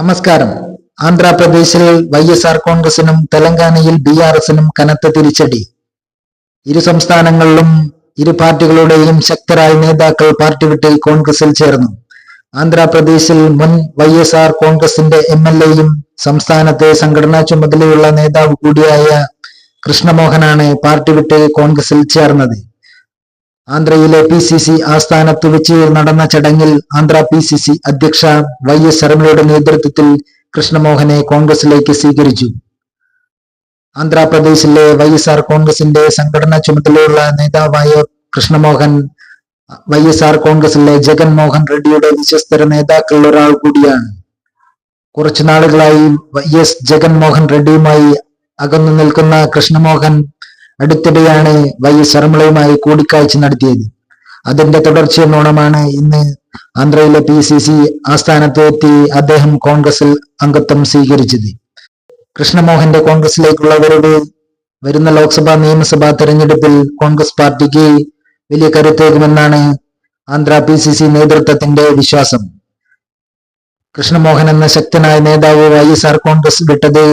നമസ്കാരം. ആന്ധ്രാപ്രദേശിൽ Y S R കോൺഗ്രസിനും തെലങ്കാനയിൽ ബി ആർ എസിനും കനത്ത തിരിച്ചടി. ഇരു സംസ്ഥാനങ്ങളിലും ഇരു പാർട്ടികളുടെയും ശക്തരായ നേതാക്കൾ പാർട്ടി വിട്ട് കോൺഗ്രസിൽ ചേർന്നു. ആന്ധ്രാപ്രദേശിൽ മുൻ വൈ എസ് ആർ കോൺഗ്രസിന്റെ എം എൽ എയും സംസ്ഥാനത്തെ സംഘടനാ ചുമതലയുള്ള നേതാവ് കൂടിയായ കൃഷ്ണമോഹനാണ് പാർട്ടി വിട്ട് കോൺഗ്രസിൽ ചേർന്നത്. ആന്ധ്രയിലെ പി സി സി ആസ്ഥാനത്ത് വെച്ച് നടന്ന ചടങ്ങിൽ ആന്ധ്ര പി സി സി അധ്യക്ഷ വൈ എസ് ശർമ്മയുടെ നേതൃത്വത്തിൽ കൃഷ്ണമോഹനെ കോൺഗ്രസിലേക്ക് സ്വീകരിച്ചു. ആന്ധ്രാപ്രദേശിലെ വൈ എസ് ആർ കോൺഗ്രസിന്റെ സംഘടനാ ചുമതലയുള്ള നേതാവായ കൃഷ്ണമോഹൻ വൈ എസ് ആർ കോൺഗ്രസിലെ ജഗൻമോഹൻ റെഡ്ഡിയുടെ വിശ്വസ്തര നേതാക്കളിൽ ഒരാൾ കൂടിയാണ്. കുറച്ചു നാളുകളായി വൈ എസ് ജഗൻമോഹൻ റെഡ്ഡിയുമായി അകന്നു നിൽക്കുന്ന കൃഷ്ണമോഹൻ അടുത്തിടെയാണ് വൈ ശർമ്മളയുമായി കൂടിക്കാഴ്ച നടത്തിയത്. അതിന്റെ തുടർച്ചയെന്നോണമാണ് ഇന്ന് ആന്ധ്രയിലെ പി സി സി ആസ്ഥാനത്ത് എത്തി അദ്ദേഹം കോൺഗ്രസിൽ അംഗത്വം സ്വീകരിച്ചത്. കൃഷ്ണമോഹന്റെ കോൺഗ്രസിലേക്കുള്ള വരവ് വരുന്ന ലോക്സഭാ നിയമസഭാ തെരഞ്ഞെടുപ്പിൽ കോൺഗ്രസ് പാർട്ടിക്ക് വലിയ കരുത്തേകുമെന്നാണ് ആന്ധ്ര പി സി സി നേതൃത്വത്തിന്റെ വിശ്വാസം. കൃഷ്ണമോഹൻ എന്ന ശക്തനായ നേതാവ് വൈ എസ് ആർ കോൺഗ്രസ് വിട്ടത്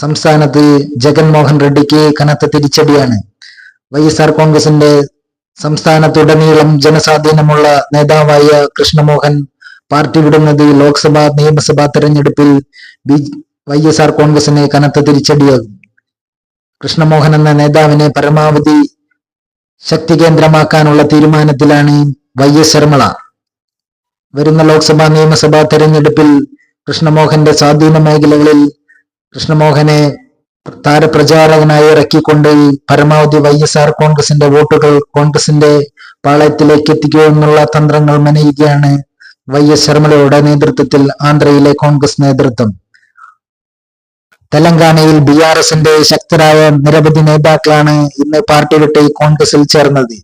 സംസ്ഥാനത്ത് ജഗൻമോഹൻ റെഡ്ഡിക്ക് കനത്ത തിരിച്ചടിയാണ്. വൈ എസ് ആർ കോൺഗ്രസിന്റെ സംസ്ഥാനത്തുടനീളം ജനസ്വാധീനമുള്ള നേതാവായ കൃഷ്ണമോഹൻ പാർട്ടി വിടുന്നത് ലോക്സഭാ നിയമസഭാ തെരഞ്ഞെടുപ്പിൽ ബി വൈ എസ് ആർ കോൺഗ്രസിന് കനത്ത തിരിച്ചടിയാകും. കൃഷ്ണമോഹൻ എന്ന നേതാവിനെ പരമാവധി ശക്തി കേന്ദ്രമാക്കാനുള്ള തീരുമാനത്തിലാണ് വൈ എസ് ശർമ്മള. വരുന്ന ലോക്സഭാ നിയമസഭാ തെരഞ്ഞെടുപ്പിൽ കൃഷ്ണമോഹന്റെ സ്വാധീന മേഖലകളിൽ കൃഷ്ണമോഹനെ താരപ്രചാരകനായി ഇറക്കിക്കൊണ്ട് പരമാവധി വൈ എസ് ആർ കോൺഗ്രസിന്റെ വോട്ടുകൾ കോൺഗ്രസിന്റെ പാളയത്തിലേക്ക് എത്തിക്കുക എന്നുള്ള തന്ത്രങ്ങൾ മെനയുകയാണ് വൈ എസ് ശർമ്മലയുടെ നേതൃത്വത്തിൽ ആന്ധ്രയിലെ കോൺഗ്രസ് നേതൃത്വം. തെലങ്കാനയിൽ ബി ആർ എസിന്റെ ശക്തരായ നിരവധി നേതാക്കളാണ് ഇന്ന് പാർട്ടി വിട്ട് കോൺഗ്രസിൽ ചേർന്നത്.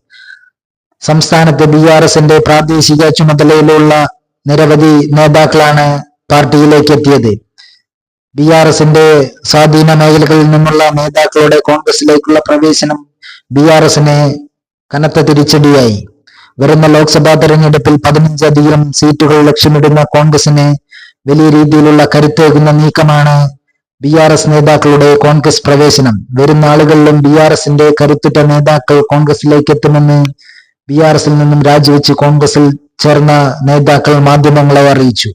സംസ്ഥാനത്ത് ബി ആർ എസിന്റെ പ്രാദേശിക ചുമതലയിലുള്ള നിരവധി നേതാക്കളാണ് പാർട്ടിയിലേക്ക് എത്തിയത്. ബി ആർ എസിന്റെ സ്വാധീന മേഖലകളിൽ നിന്നുള്ള നേതാക്കളുടെ കോൺഗ്രസിലേക്കുള്ള പ്രവേശനം ബി ആർ എസിന് കനത്ത തിരിച്ചടിയായി. വരുന്ന ലോക്സഭാ തെരഞ്ഞെടുപ്പിൽ പതിനഞ്ചധികം സീറ്റുകൾ ലക്ഷ്യമിടുന്ന കോൺഗ്രസിന് വലിയ രീതിയിലുള്ള കരുത്തേകുന്ന നീക്കമാണ് ബി ആർ എസ് നേതാക്കളുടെ കോൺഗ്രസ് പ്രവേശനം. വരും നാളുകളിലും ബി ആർ എസിന്റെ കരുത്തുറ്റ നേതാക്കൾ കോൺഗ്രസിലേക്ക് എത്തുമെന്ന് ബി ആർ എസിൽ നിന്നും രാജിവെച്ച് കോൺഗ്രസിൽ ചേർന്ന നേതാക്കൾ മാധ്യമങ്ങളെ അറിയിച്ചു.